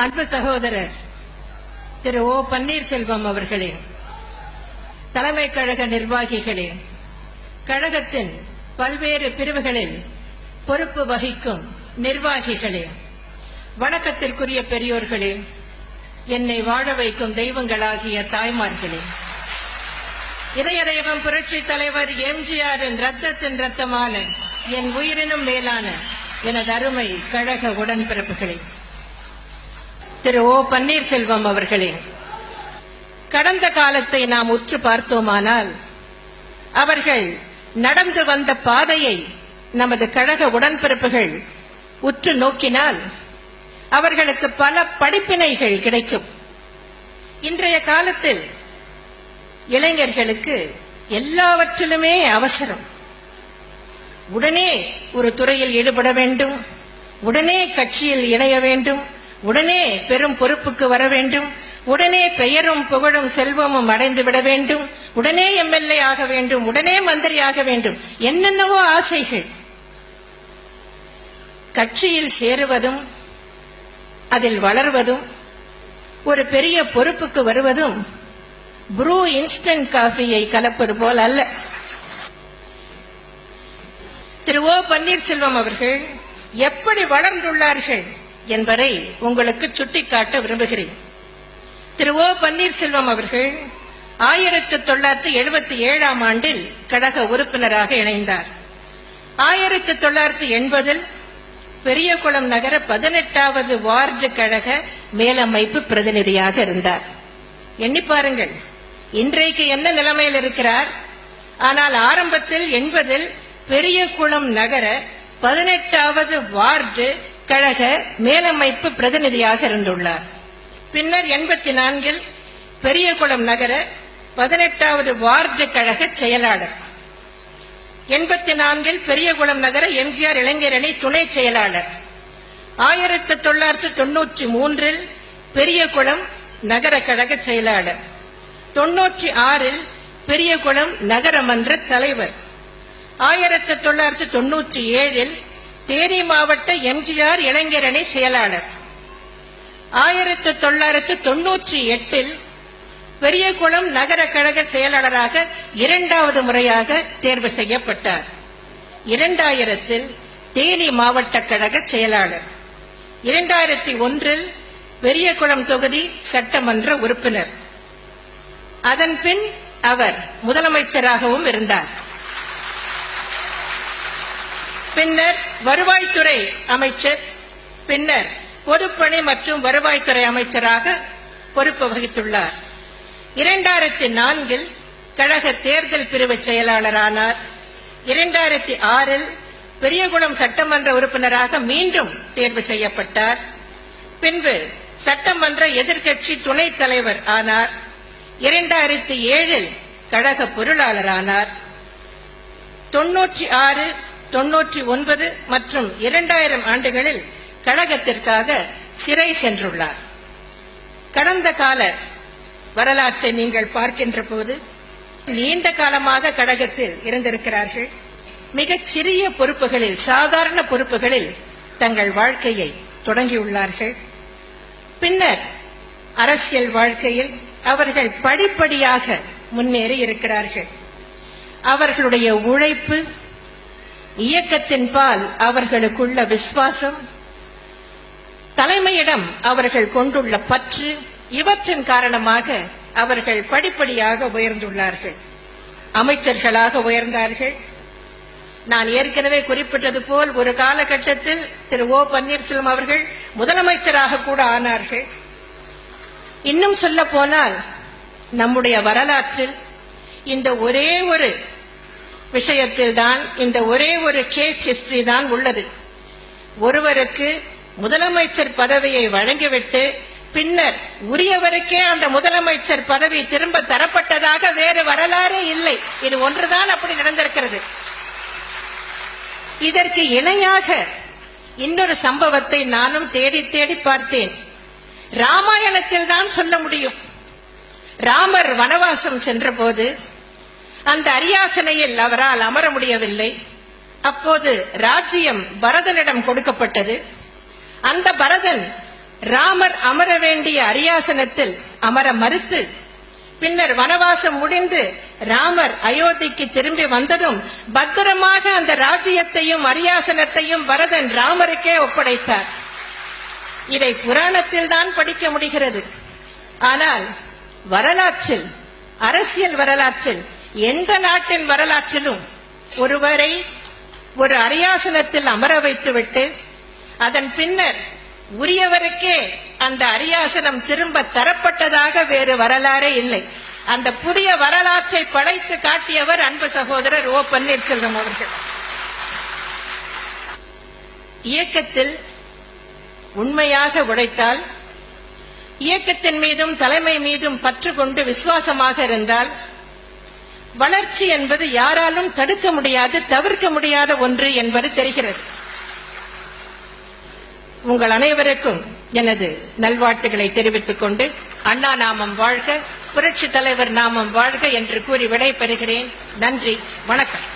அன்பு சகோதரர் திரு ஓ பன்னீர்செல்வம் அவர்களே தலைமை கழக நிர்வாகிகளே கழகத்தின் பல்வேறு பிரிவுகளில் பொறுப்பு வகிக்கும் நிர்வாகிகளே வணக்கத்திற்குரிய பெரியோர்களே என்னை வாழ வைக்கும் தெய்வங்களாகிய தாய்மார்களே. இதய தெய்வம் புரட்சி தலைவர் எம்ஜிஆரின் ரத்தத்தின் ரத்தமான என் உயிரினும் மேலான எனது அருமை கழக உடன்பிறப்புகளே. திரு ஓ பன்னீர்செல்வம் அவர்களே கடந்த காலத்தை நாம் உற்று பார்த்தோமானால் அவர்கள் நடந்து வந்த பாதையை நமது கழக உடன்பிறப்புகள் உற்று நோக்கினால் அவர்களுக்கு பல படிப்பினைகள் கிடைக்கும். இன்றைய காலத்தில் இளைஞர்களுக்கு எல்லாவற்றிலுமே அவசரம். உடனே ஒரு துறையில் ஈடுபட வேண்டும் உடனே கட்சியில் இணைய வேண்டும் உடனே பெரும் பொறுப்புக்கு வர வேண்டும். உடனே பெயரும் புகழும் செல்வமும் அடைந்து விட வேண்டும். உடனே எம்எல்ஏ ஆக வேண்டும். உடனே மந்திரி ஆக வேண்டும். என்னென்னவோ ஆசைகள். கட்சியில் சேருவதும் அதில் வளர்வதும் ஒரு பெரிய பொறுப்புக்கு வருவதும் ப்ரூ இன்ஸ்டன்ட் காஃபியை கலப்பது போல் அல்ல. திரு ஓ பன்னீர்செல்வம் அவர்கள் எப்படி வளர்ந்துள்ளார்கள்? என்பதை உங்களுக்கு சுட்டிக்காட்ட விரும்புகிறேன். திரு ஓ பன்னீர்செல்வம் அவர்கள் ஆயிரத்தி தொள்ளாயிரத்தி எழுபத்தி ஏழாம் ஆண்டில் கழக உறுப்பினராக இணைந்தார். ஆயிரத்தி தொள்ளாயிரத்தி எண்பதில் பெரியகுளம் நகர பதினெட்டாவது வார்டு கழக மேலமைப்பு பிரதிநிதியாக இருந்தார். எண்ணி பாருங்கள் இன்றைக்கு என்ன நிலைமையில் இருக்கிறார்? ஆனால் ஆரம்பத்தில் எண்பதில் பெரியகுளம் நகர பதினெட்டாவது வார்டு கழக மேலமைப்பு பிரதிநிதியாக இருந்துள்ளார். பின்னர் எண்பத்தி நான்கில் பெரியகுளம் நகர பதினெட்டாவது வார்டு கழக செயலாளர். எண்பத்தி நான்கில் பெரியகுளம் நகர எம்ஜிஆர் இளைஞரணி துணை செயலாளர். ஆயிரத்தி தொள்ளாயிரத்தி தொன்னூற்றி மூன்றில் பெரியகுளம் நகர கழக செயலாளர். தொன்னூற்றி ஆறில் பெரியகுளம் நகரமன்ற தலைவர். ஆயிரத்தி தொள்ளாயிரத்தி தொன்னூற்றி ஏழில் தேனி மாவட்ட எம்ஜிஆர் இளைஞரணி செயலாளர். ஆயிரத்தி தொள்ளாயிரத்து தொன்னூற்றி எட்டில் பெரியகுளம் நகர கழக செயலாளராக இரண்டாவது முறையாக தேர்வு செய்யப்பட்டார். இரண்டாயிரத்தில் தேனி மாவட்ட கழக செயலாளர். இரண்டாயிரத்தி ஒன்றில் பெரியகுளம் தொகுதி சட்டமன்ற உறுப்பினர். அதன் பின் அவர் முதலமைச்சராகவும் இருந்தார். பின்னர் வருவாய்த்துறை அமைச்சர் பின்னர் பொதுப்பணி மற்றும் வருவாய்த்துறை அமைச்சராக பொறுப்பு வகித்துள்ளார். இரண்டாயிரத்தி நான்கில் கழக தேர்தல் பிரிவு செயலாளரானார். இரண்டாயிரத்தி ஆறில் பெரியகுளம் சட்டமன்ற உறுப்பினராக மீண்டும் தேர்வு செய்யப்பட்டார். பின்பு சட்டமன்ற எதிர்க்கட்சி துணைத் தலைவர் ஆனார். இரண்டாயிரத்தி ஏழில் கழக பொருளாளரானார். தொன்னூற்றி ஆறு தொன்னூற்றி ஒன்பது மற்றும் இரண்டாயிரம் ஆண்டுகளில் கழகத்திற்காக சிறை சென்றுள்ளார். கடந்த கால வரலாற்றை நீங்கள் பார்க்கின்ற போது நீண்ட காலமாக கழகத்தில் இருந்திருக்கிறார்கள். மிகச் சிறிய பொறுப்புகளில் சாதாரண பொறுப்புகளில் தங்கள் வாழ்க்கையை தொடங்கியுள்ளார்கள். பின்னர் அரசியல் வாழ்க்கையில் அவர்கள் படிப்படியாக முன்னேறி இருக்கிறார்கள். அவர்களுடைய உழைப்பு இயக்கத்தின் பால் அவர்களுக்குள்ள விசுவாசம் தலைமையிடம் அவர்கள் கொண்டுள்ள பற்று இவற்றின் காரணமாக அவர்கள் படிப்படியாக உயர்ந்துள்ளார்கள். அமைச்சர்களாக உயர்ந்தார்கள். நான் ஏற்கனவே குறிப்பிட்டது போல் ஒரு காலகட்டத்தில் திரு ஓ பன்னீர்செல்வம் அவர்கள் முதலமைச்சராக கூட ஆனார்கள். இன்னும் சொல்ல போனால் நம்முடைய வரலாற்றில் இந்த ஒரே ஒரு விஷயத்தில் தான் இந்த ஒரே ஒரு கேஸ் ஹிஸ்டரி தான் உள்ளது. ஒருவருக்கு முதலமைச்சர் பதவியை வழங்கிவிட்டு பின்னர் உரியவருக்கே அந்த முதலமைச்சர் பதவி திரும்ப தரப்பட்டதாக வேறு வரலாறே இல்லை. இது ஒன்றுதான் அப்படி நடந்திருக்கிறது. இதற்கு இணையாக இன்னொரு சம்பவத்தை நானும் தேடி தேடி பார்த்தேன். ராமாயணத்தில் தான் சொல்ல முடியும். ராமர் வனவாசம் சென்றபோது அந்த அரியாசனையில் அவரால் அமர முடியவில்லை. அப்போது ராஜ்யம் பரதனிடம் கொடுக்கப்பட்டது. அந்த பரதன் ராமர் அமர வேண்டிய அரியாசனத்தில் அமர மறுத்து பின்னர் வனவாசம் முடிந்து ராமர் அயோத்திக்கு திரும்பி வந்ததும் பத்திரமாக அந்த ராஜ்யத்தையும் அரியாசனத்தையும் பரதன் ராமருக்கே ஒப்படைத்தார். இதை புராணத்தில் தான் படிக்க முடிகிறது. ஆனால் வரலாற்றில் அரசியல் வரலாற்றில் எந்த நாட்டின் வரலாற்றிலும் ஒருவரை ஒரு அரியாசனத்தில் அமர வைத்துவிட்டு அதன் பின்னர் உரியவருக்கே அந்த அரியாசனம் திரும்ப தரப்பட்டதாக வேறு வரலாறே இல்லை. அந்த புதிய வரலாற்றை படைத்து காட்டியவர் அன்பு சகோதரர் ஓ பன்னீர்செல்வம் அவர்கள். இயக்கத்தில் உண்மையாக உழைத்தால் இயக்கத்தின் மீதும் தலைமை மீதும் பற்று கொண்டு விசுவாசமாக இருந்தால் வளர்ச்சி என்பது யாராலும் தடுக்க முடியாது தவிர்க்க முடியாத ஒன்று என்பது தெரிகிறது. உங்கள் அனைவருக்கும் எனது நல்வாழ்த்துக்களை தெரிவித்துக் கொண்டு அண்ணா நாமம் வாழ்க புரட்சி தலைவர் நாமம் வாழ்க என்று கூறி விடை பெறுகிறேன் நன்றி வணக்கம்.